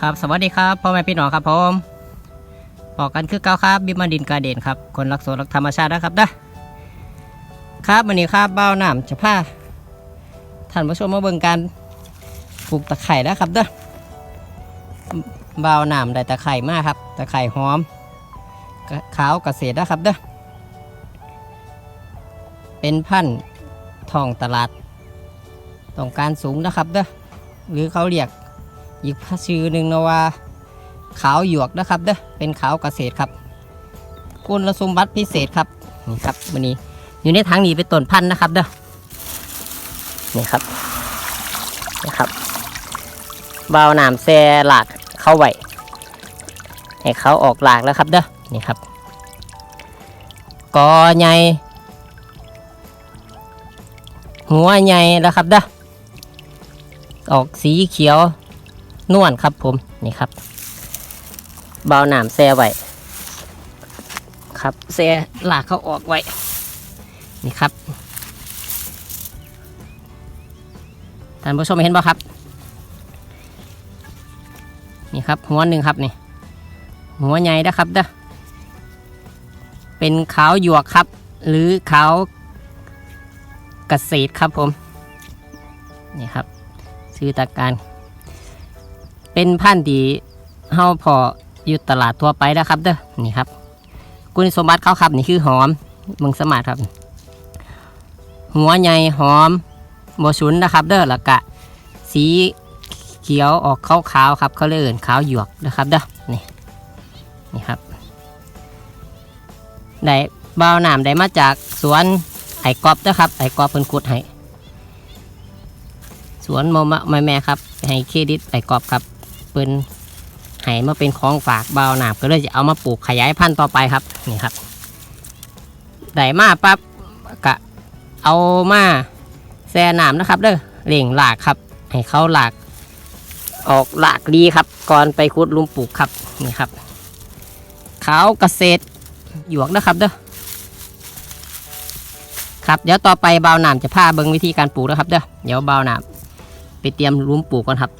ครับสวัสดีครับพ่อแม่พี่น้องครับผมบอกกันคือเก้าครับบิมมาดินกาเด่นครับคนรักสวนรักธรรมชาตินะครับเด้อครับวันนี้ครับเบ้าน้ำจะพาท่านผู้ชมมาเบิ่งการปลูกตะไคร่นะครับเด้อเบ้าน้ำได้ตะไคร่มากครับตะไคร่หอมขาวเกษตรนะครับเด้อเป็นพันธุ์ทองตลาดต้องการสูงนะครับเด้อหรือเขาเรียก อีกชื่อหนึ่งนะว่า ขาวหยวกนะครับเด้อเป็นขาวเกษตรครับคุณสมบัติพิเศษครับนี่ครับวันนี้อยู่ในถังนี้เป็นต้นพันธุ์นะครับเด้อนี่ครับนี่ครับบาวน้ำแซ่หลากเข้าไหวให้เขาออกหลากแล้วครับเด้อนี่ครับกอใหญ่หัวใหญ่แล้วครับเด้อออกสีเขียว นวลครับผมนี่ครับ เบาหนามแซ่ไว้ครับแซ่ลากเขาออกไว้นี่ครับท่านผู้ชมเห็นบ่ครับนี่ครับหัวหนึ่งครับนี่หัวใหญ่นะครับเด้อเป็นขาวหยวกครับ หรือขาวเกษตรครับผมนี่ครับชื่อตาการ เป็นพันธุ์ที่เฮาพออยู่ตลาดทั่วไปนะครับเด้อนี่ครับคุณสมบัติเขาครับนี่คือหอมมึงสมาร์ทครับ หัวใหญ่หอมบชุนนะครับ เด้อแล้วก็สีเขียวออกขาวๆครับเขาเลยเอ่นขาวหยวกนะครับเด้อนี่นี่ครับได้บ่าวน้ำได้มาจากสวนไอ้กอบนะครับไอ้กอบเป็นขุดให้สวนโมมะแม่แม่ครับ ให้เครดิตไอ้กอบครับ เปิ้นให้มาเป็นของฝากเบาหนามก็เลยจะเอามาปลูกขยายพันธุ์ต่อไปครับนี่ครับได้มาปั๊บกะเอามาแซ่หนามนะครับ เด้อเล่งหลากครับ ให้เขาหลาก ออกหลากดีครับ ก่อนไปคุดลุมปลูกครับนี่ครับขาวเกษตรหยวกนะครับเด้อครับเดี๋ยวต่อไปเบาหนามจะพาเบิงวิธีการปลูกนะครับเด้อเดี๋ยวเบาหนามไปเตรียมลุมปลูกก่อนครับ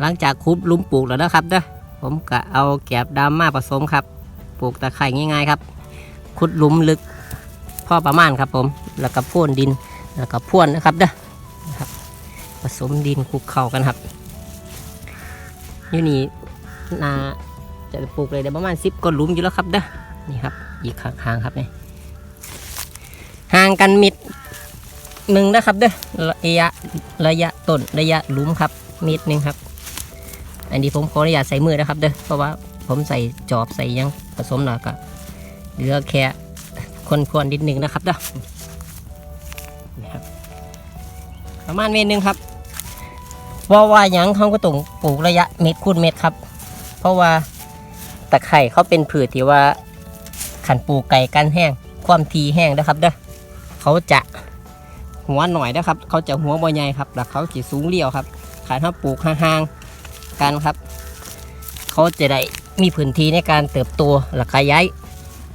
หลังจากคุบลุมปลูกแล้วนะครับเด้อผมก็เอาแกบดำมาผสมครับ ปลูกตะไคร่ง่ายๆครับ ขุดหลุมลึกพอประมาณครับผม แล้วก็พ่นดิน แล้วก็พ่วนนะครับเด้อนะครับ ผสมดินคลุกเข้ากันครับอยู่นี่นาจะปลูกเลยได้ประมาณสิบก้นหลุมอยู่แล้วครับเด้อ นี่ครับ อีกข้างๆครับนี่ห่างกันมิดหนึ่งนะครับเด้อระยะระยะต้นระยะหลุมครับมตรหนึ่งครับ อันนี้ผมขออนุญาตใส่มือนะครับเด้อเพราะว่าผมใส่จอบใส่ยังผสมแล้วก็เหลือแค่คนควรนิดหนึ่งนะครับเด้อนี่ครับประมาณเมตรหนึ่งครับเพราว่ายังเขาก็ต้องปลูกระยะเมตรคูณเมตรครับ เพราะว่าตะไคร่เขาเป็นผืชที่ว่าขันปลูกไก่กันแห้ง ความทีแห้งนะครับเด้อเขาจะหัวหน่อยนะครับ เขาจะหัวบ่ใหญ่ครับแล้วเขาจะสูงเลี้ยวครับขายถ้าปลูกห่างๆ กันครับ เขาจะได้มีพื้นที่ในการเติบโตและขยาย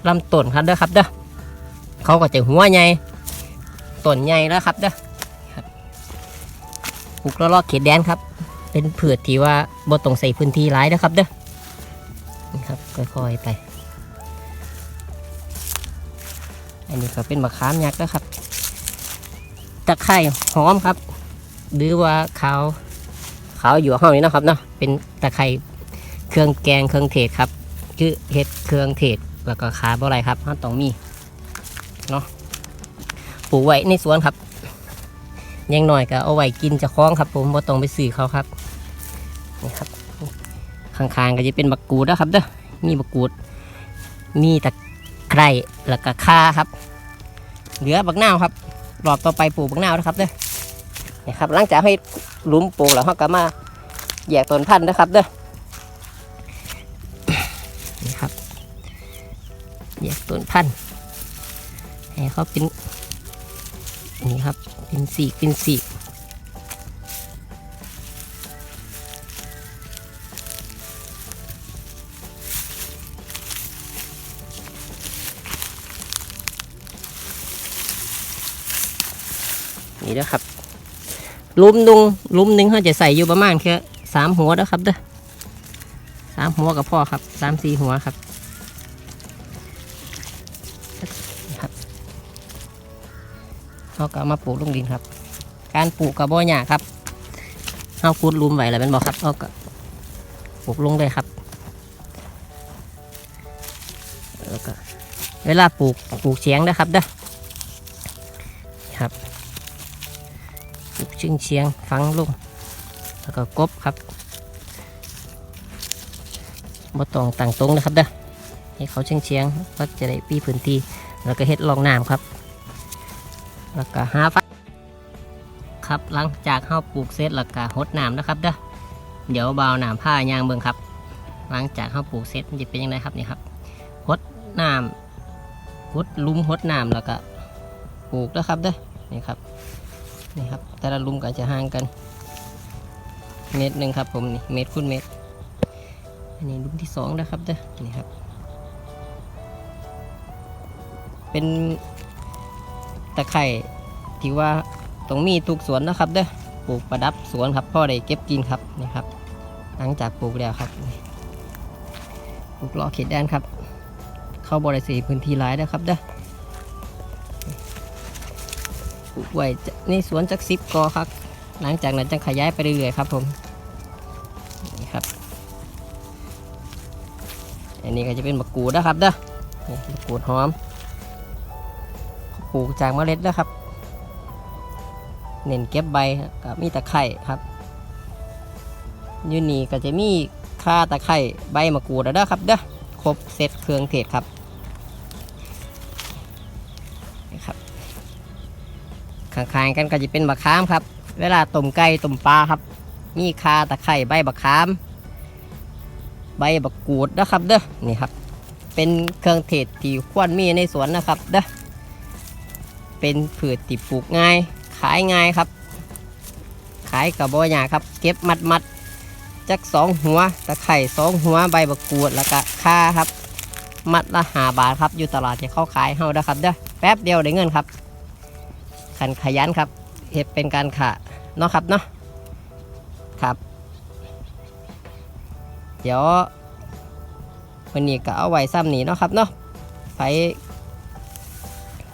ลำต้นครับเด้อครับเด้อเขาก็จะหัวใหญ่ต้นใหญ่แล้วครับเด้อปลูกรอบๆเขตแดนครับ เป็นพืชที่ว่าบ่ต้องใส่พื้นที่หลายนะครับเด้อนี่ครับค่อยๆไป อันนี้ก็เป็นมะขามยักษ์นะครับตะไคร่หอมครับ หรือว่าขาวขาวอยู่ห้องนี้นะครับเนาะ เป็นตะไคร่เครื่องแกงเครื่องเทศครับ คือเห็ดเครื่องเทศแล้วก็ขาบ่อะไรครับมันต้องมีเนาะปลูกไว้ในสวนครับยังหน่อยก็เอาไว้กินจะคล้องครับ ผมบ่ต้องไปซื้อเขาครับนี่ครับข้างๆก็จะเป็นบักกูดนะครับเด้อมีบักกูด มีตะไคร่แล้วก็ข่าครับ เหลือบักนาวครับรอบต่อไปปลูกบักนาวนะครับเด้อนี่ครับหลังจากให้หลุมปลูกแล้วเราก็มา แยกต้นพันธุ์นะครับเด้อนี่ครับแยกต้นพันธุ์ให้เขาเป็นนี่ครับเป็นสีเป็นสีนี่นะครับลุมดุงลุมนึงเขาจะใส่อยู่ประมาณแค่ สามหัวนะครับเด้อสามหัวกับพ่อครับสามสี่หัวครับครับเขาก็มาปลูกลงดินครับ การปลูกกระบอกหญ้าครับเขาขุดลุมไว้แล้วเป็นบอกครับเขาก็ปลูกลงเลยครับแล้วก็เวลาปลูกปลูกเฉียงนะครับเด้อครับปลูกเชียงเชียงฟังลง แล้วก็กบครับบ่ต้องต่างตรงนะครับเด้อให้เขาเชียงเชียงก็จะได้ปีพื้นที่แล้วก็เฮ็ดรองน้ำครับ แล้วก็หาฟักครับหลังจากเฮาปลูกเสร็จแล้วก็หดน้ำนะครับเด้อเดี๋ยวเบาน้ำผ้ายางเบิ่งครับ หลังจากเฮาปลูกเสร็จมันจะเป็นยังไงครับนี่ครับหดน้ำหดลุมหดน้ำแล้วก็ปลูกนะครับเด้อนี่ครับนี่ครับแต่ละลุมก็จะห่างกัน เมตรหนึ่งครับผมนี่เมตรคูณเมตรอันนี้ลุมที่สองนะครับเด้อนี่ครับ เป็นตะไคร่ที่ว่าต้องมีทุกสวนนะครับเด้อปลูกประดับสวนครับพ่อได้เก็บกินครับนี่ครับ หลังจากปลูกแล้วครับปลูกรอเขตแดนครับ เข้าบริสีพื้นที่หลายนะครับเด้อปลูกไว้ในสวนจักซิบกอครับ หลังจากนั้นจะขยายไปเรื่อยๆครับผมนี่ครับ อันนี้ก็จะเป็นมะกรูดนะครับเด้อนี่มะกรูดหอมปลูกจากเมล็ดนะครับ เน้นเก็บใบกับมีตะไคร่ครับยูนี่ก็จะมีข่าตะไคร่ใบมะกรูดแล้วเด้อครับเด้อครบเซตเครื่องเทศครับนี่ครับข้างๆกันก็จะเป็นบักขามครับ เวลาต้มไก่ต้มปลาครับ มีคาตะไคร่ใบบักขาม ใบบักกูดนะครับเด้อนี่ครับ เป็นเครื่องเทศที่ควรมีในสวนนะครับเด้อเป็นพืชที่ปลูกง่าย ขายง่ายครับ ขายกับบ่อยาครับ เก็บมัดมัดจักสองหัวตะไคร่สองหัวใบบักกูดแล้วก็คาครับ มัดละหาบาทครับอยู่ตลาดที่เขาขายเฮานะครับเด้อแป๊บเดียวได้เงินครับขันขยันครับ เห็ดเป็นการขาเนาะครับเนาะครับ เดี๋ยววันนี้ก็เอาไว้ซ้ำนี้เนาะครับเนาะไป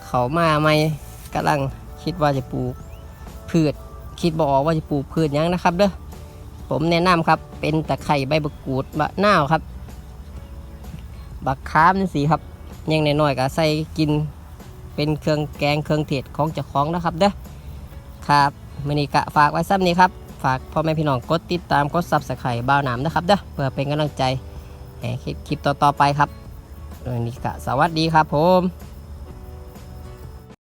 เขามาใหม่กำลังคิดว่าจะปลูกพืช คิดบอกว่าจะปลูกพืชยังนะครับเด้อผมแนะนำครับ เป็นตะไคร่ใบบักกูดบะนาวครับ บักขามนี่สีครับยังน้อยๆก็ใส่กินเป็นเครื่องแกงเครื่องเทศของเจ้าของนะครับเด้อ ครับมินิกะฝากไว้ซ้ำนี้ครับ ฝากพ่อแม่พี่น้องกดติดตามกดซับสไครต์บ้าวหนามนะครับเด้อเพื่อเป็นกำลังใจให้คลิปต่อๆไปครับมินิกะสวัสดีครับผม